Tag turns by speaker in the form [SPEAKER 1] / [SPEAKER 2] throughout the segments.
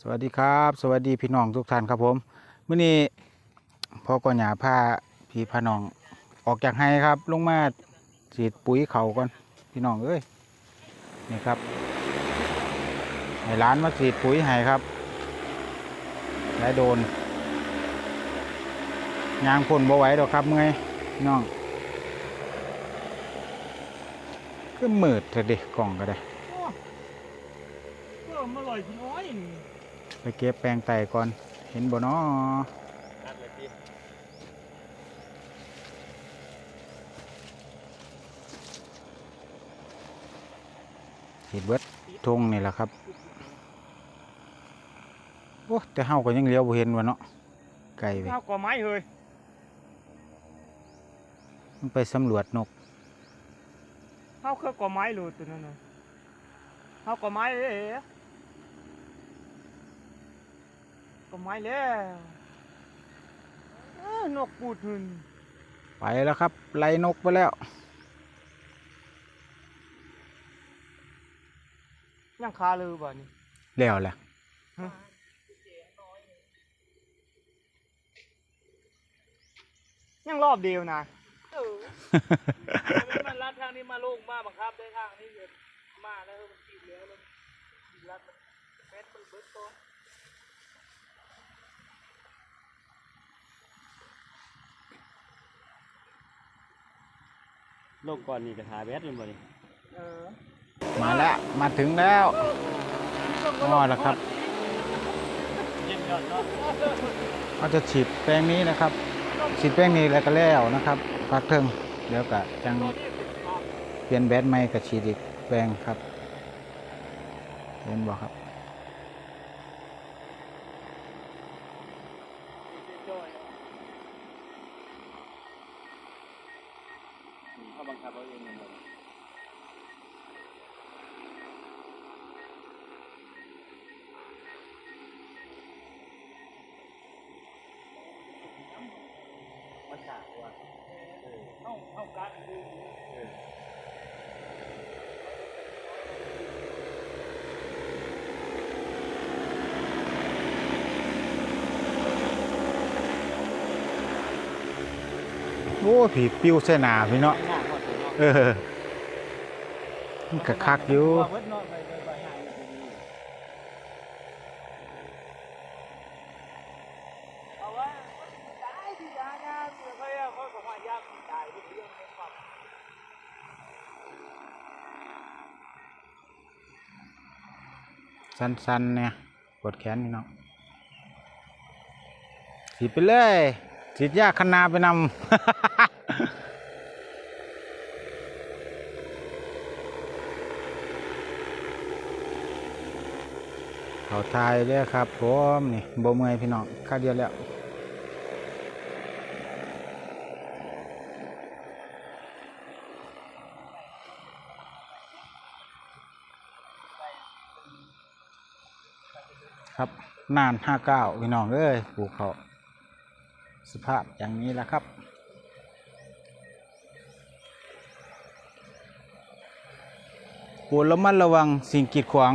[SPEAKER 1] สวัสดีครับ สวัสดีพี่น้องทุกท่านครับผมเมื้อนี้พ่อก่อนหยาพาพี่พาน้องออกจากไห้ครับ ลงมาฉีดปุ๋ยเขาก่อนพี่น้องเอ้ยนี่ครับให้ร้านมาฉีดปุ๋ยให้ครับและโดนยางพ่นบ่ไหวดอกครับเมื่อยน้องก็มืดเถอะเด็กกล่องก็ได้
[SPEAKER 2] เพิ่มอร่อยจริงอ้อย
[SPEAKER 1] ไปเก็บแปลงไต่ก่อน เห็นบ่เนาะ
[SPEAKER 2] อัดเลยพี่
[SPEAKER 1] เห็ดเบิดทงนี่แหละครับ โอ้แต่เฮาก็ยังเลี้ยวบ่เห็นวะเนาะ ไก่ไป
[SPEAKER 2] ข้าวก่อไม้เฮ้ย
[SPEAKER 1] มันไปสำรวจนก
[SPEAKER 2] ข้าวเครือก่อไม้เลยตัวนั้นน่ะข้าวก่อไม้เอ๋ ก่อไม้แล้วเอ้อนกปูดหึน
[SPEAKER 1] ไปแล้วครับ ไล่นกไปแล้ว
[SPEAKER 2] ยังคาเลยบ่นี่
[SPEAKER 1] แล้วแหละ
[SPEAKER 2] ยังรอบเดียวนะ
[SPEAKER 3] มันลัดทางนี้มาลงมาบังคับได้ทางนี้เลยมาแล้วมันขีดแล้วแล้วมันลัดมันเฟสมันเบิดตัว ลงก่อนนี่กระถาแบดเลยบ่นี่
[SPEAKER 2] เออ
[SPEAKER 1] มาแล้วมาถึงแล้วอ๋อแล้วครับ
[SPEAKER 3] เย็นก่อนเนาะ
[SPEAKER 1] เราจะฉีดแปลงนี้นะครับ ฉีดแปลงนี้แล้วก็แล้วนะครับพักเทิงเดี๋ยวก็จังเปลี่ยนแบตใหม่กับฉีดอีกแปลงครับเห็นบ่ครับ
[SPEAKER 3] เขา บังคับเอาเองหมันบ่
[SPEAKER 2] มันขาดว่ะเข้าเข้าการดู
[SPEAKER 1] โอ้ผีปิ้วเสนาพี่เนาะ
[SPEAKER 2] เลยเนาะ
[SPEAKER 1] เออมันกคักอยู่สั้นๆเนี่ยกดแขนนี่เนาะฉีไปเลยฉีดยาคนาไปนำ เขาทายเด้ครับผมนี่บ่เมื่อยพี่น้องค่าเดียวแล้วครับนานห้าเก้าพี่น้องเอ้ยปลูกเขาสภาพอย่างนี้แหละครับ ปวดระมัดระวังสิ่งกีดขวาง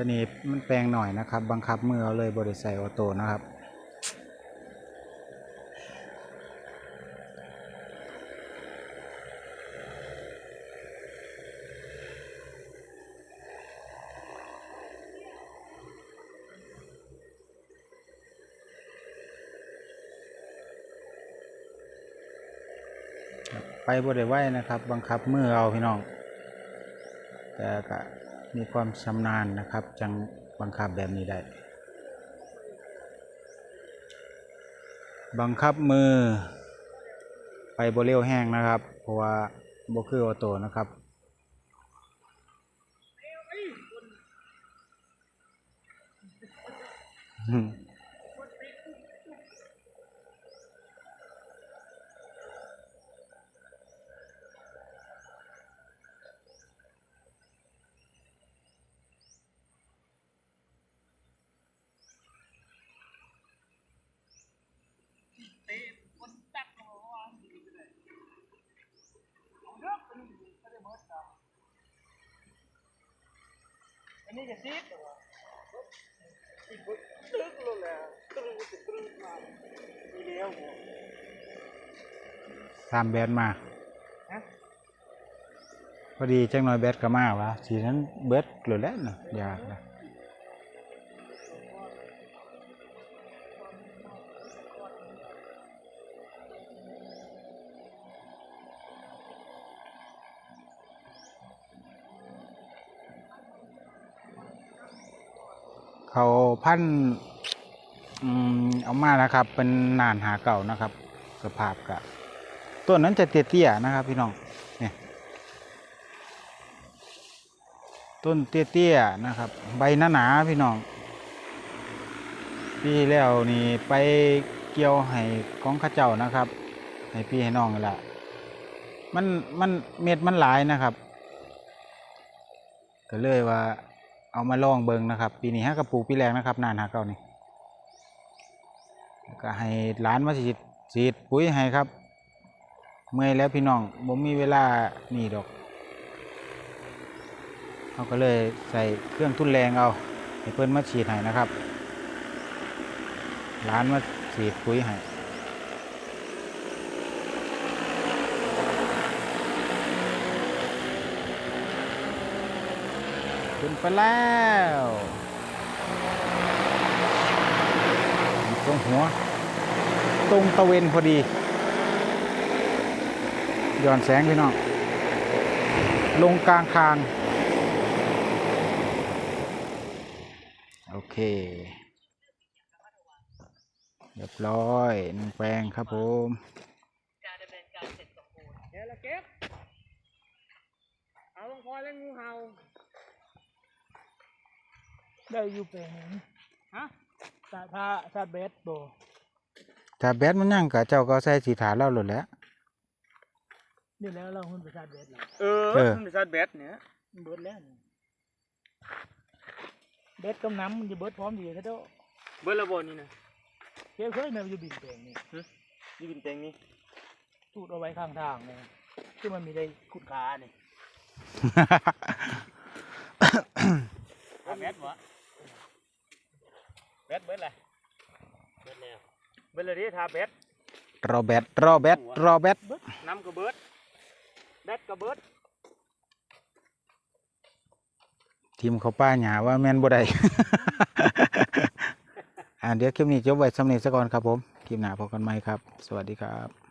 [SPEAKER 1] สนีมันแปลงหน่อยนะครับ บังคับมือเอาเลยบริใส่ออโต้นะครับไปบริไว้นะครับ บังคับมือเอาพี่น้องแต่ก็ มีความชำนาญนะครับ จังบังคับแบบนี้ได้ บังคับมือไปโบเร็วแห้งนะครับ เพราะว่าโบคือออโต้นะครับอืม
[SPEAKER 3] อันนี้จะซีดเหรอวะอีกบึกตึกเลยแหละตึกตึกตึกมามีเลี้ยวหัว
[SPEAKER 1] ตามแบดมา
[SPEAKER 3] ฮะ
[SPEAKER 1] พอดีจังหน่อยแบดก็มาวะสีนั้นเบิดหรือแล้วนะอยากนะ เขาพันเอามานะครับ เป็นนานหาเก่านะครับ สภาพกะต้นนั้นจะเตี้ยๆนะครับ พี่น้องเนี่ยต้นเตี้ยๆนะครับ ใบหนาๆพี่น้องปีที่แล้วนี่ไปเกี่ยวให้ของข้าเจ้านะครับ ให้พี่ให้น้องนี่แหละมันมันเม็ดมันหลายนะครับ ก็เลยว่า เอามาลองเบิงนะครับ ปีนี้ฮะกระปลูกปีแรกนะครับนานหาเก่านี่ก็ให้หลานมาฉีดฉีดปุ๋ยให้ครับ เมื่อยแล้วพี่น้องผมมีเวลานี่ดอกเขาก็เลยใส่เครื่องทุนแรงเอาให้เพิ่นมาฉีดให้นะครับร้านมาฉีดปุ๋ยให้ ขึ้นไปแล้วตรงหัว ตรงตะเวนพอดีย้อนแสงพี่น้อง ลงกลางคาง โอเค เรียบร้อยหนึ่งแปลงครับผม
[SPEAKER 3] เฮ้ยละเก็บเอาลงคอยแล้วงูเห่า ได้อยู่เป็นงฮะ สาถ้าสาเบสโบ
[SPEAKER 1] ถ้าแบตมันยังกะเจ้าก็ใส่สีฐานแล้วหลดแหล้ว
[SPEAKER 3] นี่แล้วเราหุ่นไปสาเบสแล้ว
[SPEAKER 2] เออ
[SPEAKER 1] เออ
[SPEAKER 2] มันเป็นซาดแบดเนี่ย
[SPEAKER 3] มันเบิดแล้วนี่เบสต้มน้ำมันจะเบิดพร้อมดีแค่เด้อ
[SPEAKER 2] เบอร์ละบนี่นะ
[SPEAKER 3] เที่ยวเคยเนี่ยมันจะบินแปลงนี่
[SPEAKER 2] นี่เป็นแตงนี่
[SPEAKER 3] สูดเอาไว้ข้างทางเนี่ยที่มันมีได้ขุดขาเนี่ย
[SPEAKER 2] แบดวะ แบดเบิร์ดอะไรเบิร์ดแล้วเบิร์ดเลยดิทาแบด
[SPEAKER 1] รอแบตรอแบตรอแบต
[SPEAKER 2] น้ำกระเบิร์ดแบดกระเบิร์ด
[SPEAKER 1] ทีมเขาป้าหยาว่าแม่นบ่ได้อ่าเดี๋ยวคลิปนี้จบไว้สำเนีสักก่อนครับผม คลิปหน้าพบกันใหม่ครับ สวัสดีครับ